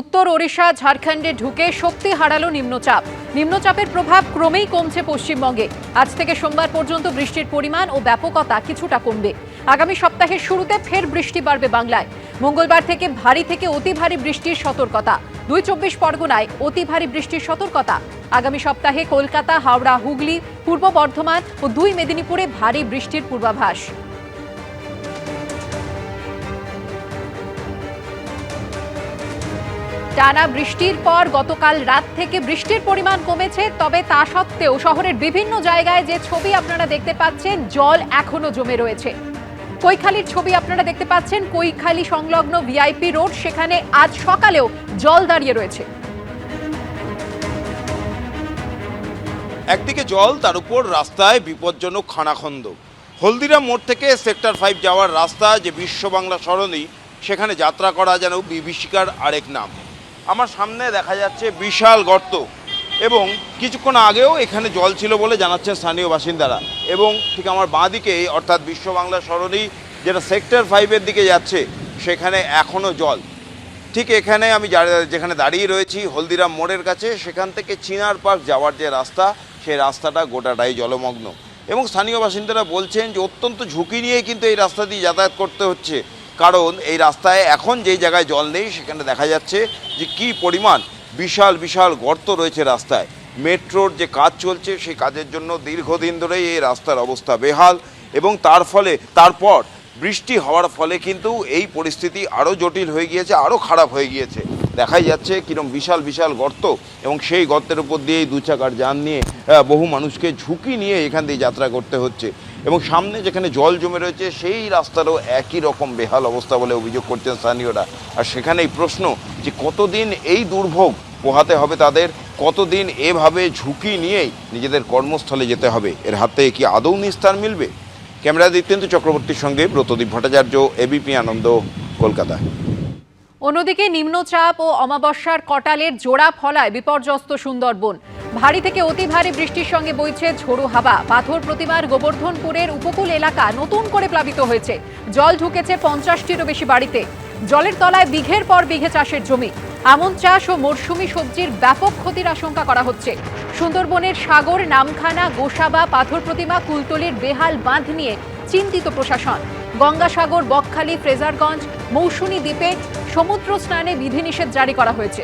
উত্তর ওড়িশা, ঝাড়খণ্ডে ঢুকে শক্তি হারালো নিম্নচাপ। নিম্নচাপের প্রভাব ক্রমেই কমছে পশ্চিমবঙ্গে। আজ থেকে সোমবার পর্যন্ত বৃষ্টির পরিমাণ ও ব্যাপকতা কিছুটা কমবে। আগামী সপ্তাহের শুরুতে ফের বৃষ্টি বাড়বে বাংলায়। মঙ্গলবার থেকে ভারী থেকে অতি ভারী বৃষ্টির সতর্কতা। দুই চব্বিশ পরগনায় অতি ভারী বৃষ্টির সতর্কতা। আগামী সপ্তাহে কলকাতা, হাওড়া, হুগলি, পূর্ব বর্ধমান ও দুই মেদিনীপুরে ভারী বৃষ্টির পূর্বাভাস। টানা বৃষ্টির পর গতকাল রাত থেকে বৃষ্টির পরিমাণ কমেছে, তবে তা সত্ত্বেও শহরের বিভিন্ন জায়গায় যে ছবি আপনারা দেখতে পাচ্ছেন, জল এখনও জমে রয়েছে। কৈখালির ছবি আপনারা দেখতে পাচ্ছেন, কৈখালি সংলগ্ন ভিআইপি রোড, সেখানে আজ সকালেও জল দাঁড়িয়ে রয়েছে। একদিকে জল, তার উপর রাস্তায় বিপজ্জনক খানাখন্দ। হলদিরাম মোড় থেকে সেক্টর ফাইভ যাওয়ার রাস্তা যে বিশ্ব বাংলা সরণি, সেখানে যাত্রা করা যেন বিভীষিকার আরেক নাম। আমার সামনে দেখা যাচ্ছে বিশাল গর্ত এবং কিছুক্ষণ আগেও এখানে জল ছিল বলে জানাচ্ছেন স্থানীয় বাসিন্দারা। এবং ঠিক আমার বাঁ দিকে, অর্থাৎ বিশ্ব বাংলা সরণি, যেটা সেক্টর ফাইভের দিকে যাচ্ছে, সেখানে এখনও জল। ঠিক এখানে আমি যেখানে দাঁড়িয়ে রয়েছি, হলদিরাম মোড়ের কাছে, সেখান থেকে চিনার পার্ক যাওয়ার যে রাস্তা, সেই রাস্তাটা গোটাটাই জলমগ্ন। এবং স্থানীয় বাসিন্দারা বলছেন যে, অত্যন্ত ঝুঁকি নিয়ে কিন্তু এই রাস্তা দিয়ে যাতায়াত করতে হচ্ছে। কারণ এই রাস্তায় এখন যেই জায়গায় জল নেই, সেখানে দেখা যাচ্ছে যে কি পরিমাণ বিশাল বিশাল গর্ত রয়েছে রাস্তায়। মেট্রোর যে কাজ চলছে, সেই কাজের জন্য দীর্ঘদিন ধরেই এই রাস্তার অবস্থা বেহাল এবং তার ফলে, তারপর বৃষ্টি হওয়ার ফলে কিন্তু এই পরিস্থিতি আরও জটিল হয়ে গিয়েছে, আরও খারাপ হয়ে গিয়েছে। দেখাই যাচ্ছে কিরম বিশাল বিশাল গর্ত এবং সেই গর্তের উপর দিয়েই দু চাকার যান নিয়ে বহু মানুষকে ঝুঁকি নিয়ে এখান দিয়ে যাত্রা করতে হচ্ছে। এবং সামনে যেখানে জল জমে রয়েছে, সেই রাস্তারও একই রকম বেহাল অবস্থা বলে অভিযোগ করছেন স্থানীয়রা। আর সেখানেই প্রশ্ন যে কতদিন এই দুর্ভোগ পোহাতে হবে তাদের? কতদিন এভাবে ঝুঁকি নিয়েই নিজেদের কর্মস্থলে যেতে হবে? এর হাত কি আদৌ নিস্তার মিলবে? ক্যামেরা দীপ্তেন্দু চক্রবর্তীর সঙ্গে ব্রতদীপ ভট্টাচার্য এবিপি আনন্দ, কলকাতা। অন্যদিকে নিম্নচাপ ও অমাবস্যার কটালের জোড়া ফলায় বিপর্যস্ত সুন্দরবন। ভারী থেকে অতি ভারী বৃষ্টির সঙ্গে বইছে ঝোড়ো হাওয়া। পাথর প্রতিমার গোবর্ধনপুরের উপকূল এলাকা নতুন করে প্লাবিত হয়েছে। জল ঢুকেছে পঞ্চাশটিরও বেশি বাড়িতে। জলের তলায় বিঘের পর বিঘে চাষের জমি। আমন চাষ ও মরশুমি সবজির ব্যাপক ক্ষতির আশঙ্কা করা হচ্ছে। সুন্দরবনের সাগর, নামখানা, গোসাবা, পাথর প্রতিমা, কুলতলির বেহাল বাঁধ নিয়ে চিন্তিত প্রশাসন। গঙ্গাসাগর, বকখালি, ফ্রেজারগঞ্জ মৌসুমী দ্বীপে সমুদ্র স্নানে বিধিনিষেধ জারি করা হয়েছে।